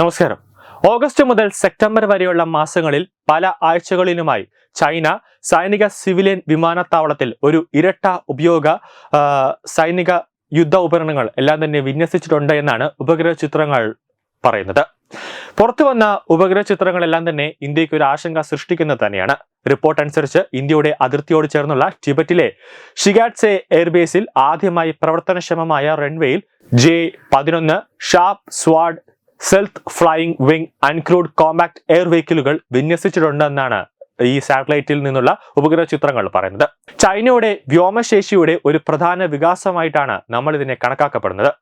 നമസ്കാരം. ഓഗസ്റ്റ് മുതൽ സെപ്റ്റംബർ വരെയുള്ള മാസങ്ങളിൽ പല ആഴ്ചകളിലുമായി ചൈന സൈനിക സിവിലിയൻ വിമാനത്താവളത്തിൽ ഒരു ഇരട്ട ഉപയോഗ സൈനിക യുദ്ധ ഉപകരണങ്ങൾ എല്ലാം തന്നെ വിന്യസിച്ചിട്ടുണ്ട് എന്നാണ് ഉപഗ്രഹ ചിത്രങ്ങൾ പറയുന്നത്. പുറത്തു വന്ന ഉപഗ്രഹ ചിത്രങ്ങളെല്ലാം തന്നെ ഇന്ത്യയ്ക്ക് ഒരു ആശങ്ക സൃഷ്ടിക്കുന്നത് തന്നെയാണ്. റിപ്പോർട്ട് അനുസരിച്ച് ഇന്ത്യയുടെ അതിർത്തിയോട് ചേർന്നുള്ള ടിബറ്റിലെ ഷിഗാറ്റ്സെ എയർബേസിൽ ആദ്യമായി പ്രവർത്തനക്ഷമമായ റൺവേയിൽ ജെ പതിനൊന്ന് sharp sword stealth flying wing uncrewed compact air വെഹിക്കിളുകൾ വിന്യസിച്ചിട്ടുണ്ടെന്നാണ് ഈ സാറ്റലൈറ്റിൽ നിന്നുള്ള ഉപഗ്രഹ ചിത്രങ്ങൾ പറയുന്നത്. ചൈനയുടെ വ്യോമശേഷിയുടെ ഒരു പ്രധാന വികാസമായിട്ടാണ് നമ്മൾ ഇതിനെ കണക്കാക്കപ്പെടുന്നത്.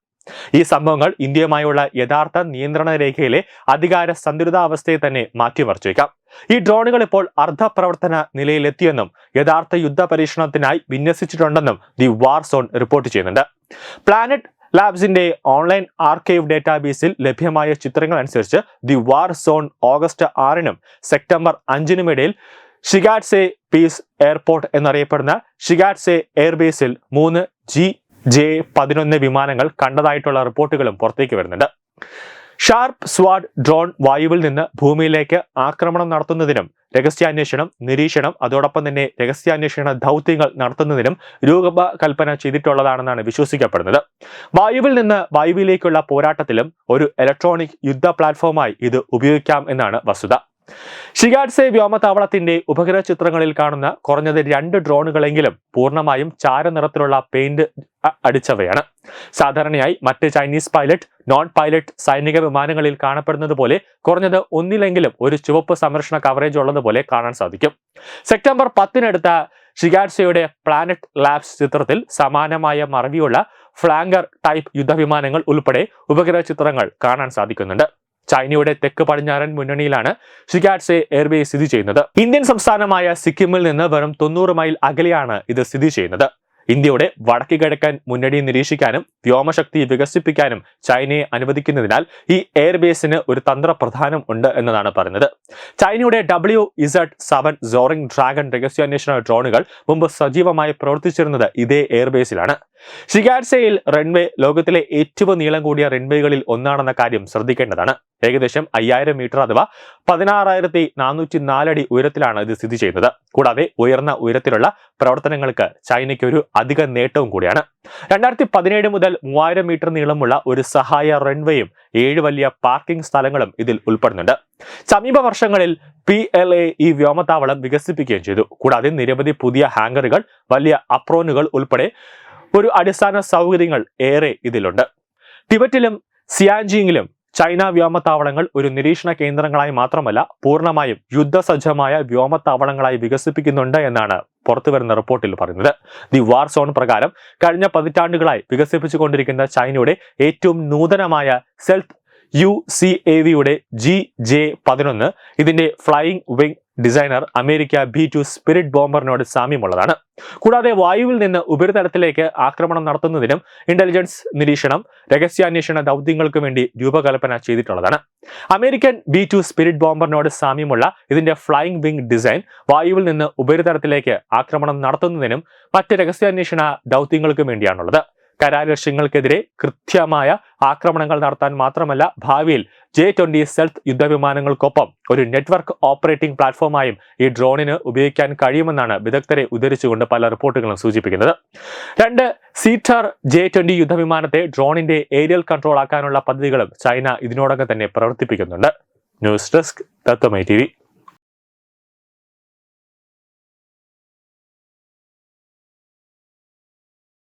ഈ സംഭവങ്ങൾ ഇന്ത്യയുമായുള്ള യഥാർത്ഥ നിയന്ത്രണ രേഖയിലെ അധികാര സന്തുലിതാവസ്ഥയെ തന്നെ മാറ്റിമറിച്ചേക്കാം. ഈ ഡ്രോണുകൾ ഇപ്പോൾ അർദ്ധപ്രവർത്തന നിലയിലെത്തിയെന്നും യഥാർത്ഥ യുദ്ധ പരീക്ഷണത്തിനായി വിന്യസിച്ചിട്ടുണ്ടെന്നും ദി വാർ സോൺ റിപ്പോർട്ട് ചെയ്യുന്നുണ്ട്. പ്ലാനറ്റ് ലാബ്സിന്റെ ഓൺലൈൻ ആർക്കൈവ് ഡേറ്റാബേസിൽ ലഭ്യമായ ചിത്രങ്ങൾ അനുസരിച്ച് ദി വാർ സോൺ ഓഗസ്റ്റ് ആറിനും സെപ്റ്റംബർ അഞ്ചിനും ഇടയിൽ ഷിഗാറ്റ്സെ പീസ് എയർപോർട്ട് എന്നറിയപ്പെടുന്ന ഷിഗാറ്റ്സെ എയർബേസിൽ മൂന്ന് ജി ജെ പതിനൊന്ന് വിമാനങ്ങൾ കണ്ടതായിട്ടുള്ള റിപ്പോർട്ടുകളും പുറത്തേക്ക് വരുന്നുണ്ട്. ഷാർപ്പ് സ്വാഡ് ഡ്രോൺ വായുവിൽ നിന്ന് ഭൂമിയിലേക്ക് ആക്രമണം നടത്തുന്നതിനും രഹസ്യാന്വേഷണം നിരീക്ഷണം അതോടൊപ്പം തന്നെ രഹസ്യാന്വേഷണ ദൗത്യങ്ങൾ നടത്തുന്നതിനും രൂപകൽപ്പന ചെയ്തിട്ടുള്ളതാണെന്നാണ് വിശ്വസിക്കപ്പെടുന്നത്. വായുവിൽ നിന്ന് വായുവിലേക്കുള്ള പോരാട്ടത്തിലും ഒരു ഇലക്ട്രോണിക് യുദ്ധ പ്ലാറ്റ്ഫോമായി ഇത് ഉപയോഗിക്കാം എന്നാണ് വസ്തുത. ഷിഗാഡ്സെ വ്യോമത്താവളത്തിന്റെ ഉപഗ്രഹ ചിത്രങ്ങളിൽ കാണുന്ന കുറഞ്ഞത് രണ്ട് ഡ്രോണുകളെങ്കിലും പൂർണമായും ചാരനിറത്തിലുള്ള പെയിന്റ് അടിച്ചവയാണ്. സാധാരണയായി മറ്റ് ചൈനീസ് പൈലറ്റ് നോൺ പൈലറ്റ് സൈനിക വിമാനങ്ങളിൽ കാണപ്പെടുന്നത് പോലെ കുറഞ്ഞത് ഒന്നിലെങ്കിലും ഒരു ചുവപ്പ് സംരക്ഷണ കവറേജ് ഉള്ളതുപോലെ കാണാൻ സാധിക്കും. സെപ്റ്റംബർ പത്തിനടുത്ത ഷിഗാഡ്സയുടെ പ്ലാനറ്റ് ലാബ്സ് ചിത്രത്തിൽ സമാനമായ മറവിയുള്ള ഫ്ലാങ്കർ ടൈപ്പ് യുദ്ധവിമാനങ്ങൾ ഉൾപ്പെടെ ഉപഗ്രഹ ചിത്രങ്ങൾ കാണാൻ സാധിക്കുന്നുണ്ട്. ചൈനയുടെ തെക്ക് പടിഞ്ഞാറൻ മുന്നണിയിലാണ് ഷിഗാഡ്സെ എയർബേസ് സ്ഥിതി ചെയ്യുന്നത്. ഇന്ത്യൻ സംസ്ഥാനമായ സിക്കിമിൽ നിന്ന് വെറും തൊണ്ണൂറ് മൈൽ അകലെയാണ് ഇത് സ്ഥിതി ചെയ്യുന്നത്. ഇന്ത്യയുടെ വടക്ക് കിഴക്കൻ മുന്നണി നിരീക്ഷിക്കാനും വ്യോമശക്തി വികസിപ്പിക്കാനും ചൈനയെ അനുവദിക്കുന്നതിനാൽ ഈ എയർബേസിന് ഒരു തന്ത്രപ്രധാനം ഉണ്ട് എന്നതാണ് പറയുന്നത്. ചൈനയുടെ W Z seven soaring dragon രഹസ്യാന്വേഷണ ഡ്രോണുകൾ മുമ്പ് സജീവമായി പ്രവർത്തിച്ചിരുന്നത് ഇതേ എയർബേസിലാണ്. ഷിഗാഡ്സയിൽ റൺവേ ലോകത്തിലെ ഏറ്റവും നീളം കൂടിയ റൺവേകളിൽ ഒന്നാണെന്ന കാര്യം ശ്രദ്ധിക്കേണ്ടതാണ്. ഏകദേശം അയ്യായിരം മീറ്റർ അഥവാ പതിനാറായിരത്തി നാനൂറ്റി നാലടി ഉയരത്തിലാണ് ഇത് സ്ഥിതി ചെയ്യുന്നത്. കൂടാതെ ഉയർന്ന ഉയരത്തിലുള്ള പ്രവർത്തനങ്ങൾക്ക് ചൈനയ്ക്ക് ഒരു അധിക നേട്ടവും കൂടിയാണ്. രണ്ടായിരത്തി പതിനേഴ് മുതൽ മൂവായിരം മീറ്റർ നീളമുള്ള ഒരു സഹായ റൺവേയും ഏഴ് വലിയ പാർക്കിംഗ് സ്ഥലങ്ങളും ഇതിൽ ഉൾപ്പെടുന്നുണ്ട്. സമീപ വർഷങ്ങളിൽ പി എൽ എ ഈ വ്യോമത്താവളം വികസിപ്പിക്കുകയും ചെയ്തു. കൂടാതെ നിരവധി പുതിയ ഹാങ്കറുകൾ വലിയ അപ്രോനുകൾ ഉൾപ്പെടെ ഒരു അടിസ്ഥാന സൗകര്യങ്ങൾ ഏറെ ഇതിലുണ്ട്. ടിബറ്റിലും സിയാൻജിങ്ങിലും ചൈന വ്യോമത്താവളങ്ങൾ ഒരു നിരീക്ഷണ കേന്ദ്രങ്ങളായി മാത്രമല്ല പൂർണമായും യുദ്ധസജ്ജമായ വ്യോമത്താവളങ്ങളായി വികസിപ്പിക്കുന്നുണ്ട് എന്നാണ് പുറത്തുവരുന്ന റിപ്പോർട്ടിൽ പറയുന്നത്. ദി വാർ സോൺ പ്രകാരം കഴിഞ്ഞ പതിറ്റാണ്ടുകളായി വികസിപ്പിച്ചുകൊണ്ടിരിക്കുന്ന ചൈനയുടെ ഏറ്റവും നൂതനമായ സെൽഫ് യു സി എ വിയുടെ ജി ജെ പതിനൊന്ന് ഇതിന്റെ flying wing designer America B two spirit ബോംബറിനോട് സാമ്യമുള്ളതാണ്. കൂടാതെ വായുവിൽ നിന്ന് ഉപരിതലത്തിലേക്ക് ആക്രമണം നടത്തുന്നതിനും ഇന്റലിജൻസ് നിരീക്ഷണം രഹസ്യാന്വേഷണ ദൗത്യങ്ങൾക്കും വേണ്ടി രൂപകൽപ്പന ചെയ്തിട്ടുള്ളതാണ്. അമേരിക്കൻ ബി ടു സ്പിരിറ്റ് ബോംബറിനോട് സാമ്യമുള്ള ഇതിന്റെ ഫ്ലൈയിങ് വിങ് ഡിസൈൻ വായുവിൽ നിന്ന് ഉപരിതലത്തിലേക്ക് ആക്രമണം നടത്തുന്നതിനും മറ്റ് രഹസ്യാന്വേഷണ ദൗത്യങ്ങൾക്കും വേണ്ടിയാണുള്ളത്. കരാർ ലക്ഷ്യങ്ങൾക്കെതിരെ കൃത്യമായ ആക്രമണങ്ങൾ നടത്താൻ മാത്രമല്ല ഭാവിയിൽ ജെ ട്വന്റി സെൽത്ത് യുദ്ധവിമാനങ്ങൾക്കൊപ്പം ഒരു നെറ്റ്വർക്ക് ഓപ്പറേറ്റിംഗ് പ്ലാറ്റ്ഫോമായും ഈ ഡ്രോണിന് ഉപയോഗിക്കാൻ കഴിയുമെന്നാണ് വിദഗ്ധരെ ഉദ്ധരിച്ചുകൊണ്ട് പല റിപ്പോർട്ടുകളും സൂചിപ്പിക്കുന്നത്. രണ്ട് സീറ്റർ ജെ ട്വന്റി യുദ്ധവിമാനത്തെ ഡ്രോണിന്റെ ഏരിയൽ കൺട്രോൾ ആക്കാനുള്ള പദ്ധതികളും ചൈന ഇതിനോടകം തന്നെ പ്രവർത്തിപ്പിക്കുന്നുണ്ട്. ന്യൂസ് ഡെസ്ക് തത്വമൈ ടി